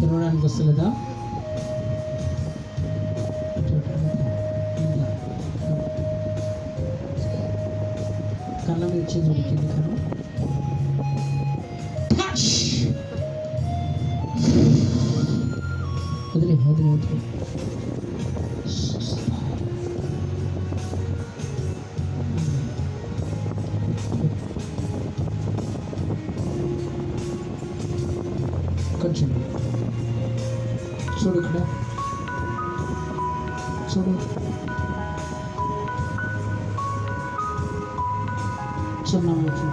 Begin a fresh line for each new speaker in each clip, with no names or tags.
చూడడానికి వస్తలేదా కళ్ళ మీద చేసి ఉడికింది కను వదిలే వదిలే వదిలే కొంచెం చూడు ఇక్కడ చూడు చిన్న వైపు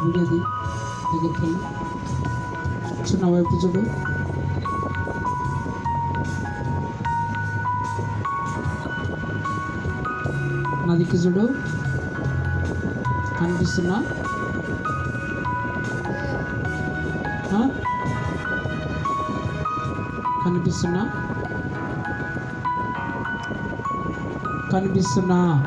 వీడియోది దగ్గరికి చిన్న వైపు చూడు నదికి చూడు కనిపిస్తున్నా ఆ? కనిపిస్తున్నా? కనిపిస్తున్నా?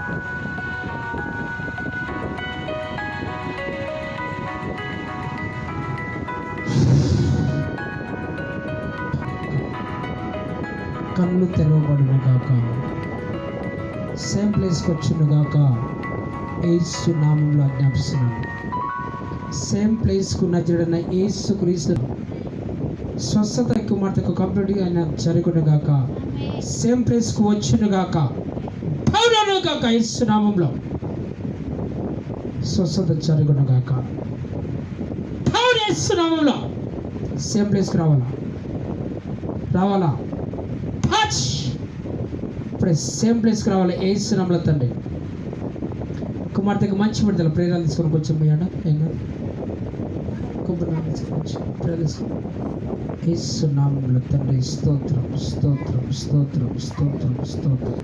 కళ్ళు తెరవబడును గాక. సేమ్ ప్లేస్కి వచ్చును గాక. ఏసు నామంలో ఆజ్ఞాపిస్తున్నాను. సేమ్ ప్లేస్కు నజడన ఏసు క్రీస్తు స్వస్థత కుమార్తెకు కంప్లీట్గా ఆయన జరుగును గాక. సేమ్ ప్లేస్కు వచ్చును గాక. పౌరను గాక ఇస్తున్నామంలో నామంలో. స్వస్థత జరుగును గాక. పౌరు ఏసు నామంలో. సేమ్ ప్లేస్కి రావాలా? రావాలా? టచ్ ఇప్పుడే సేమ్ ప్లేస్కి రావాలి ఏసు ఇస్తున్నాంలో తండ్రి. కుమార్తెకు మంచి విడుదల ప్రేరాలు తీసుకొని కొంచెం పోయాడా ఏం కాదు కొబ్బరి తీసుకోవచ్చు ప్రేరాలు తీసుకో తండ్రి స్తోత్రం స్తోత్రం స్తోత్రం స్తోత్రం స్తోత్రం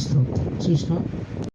స్తోత్రం చూసినా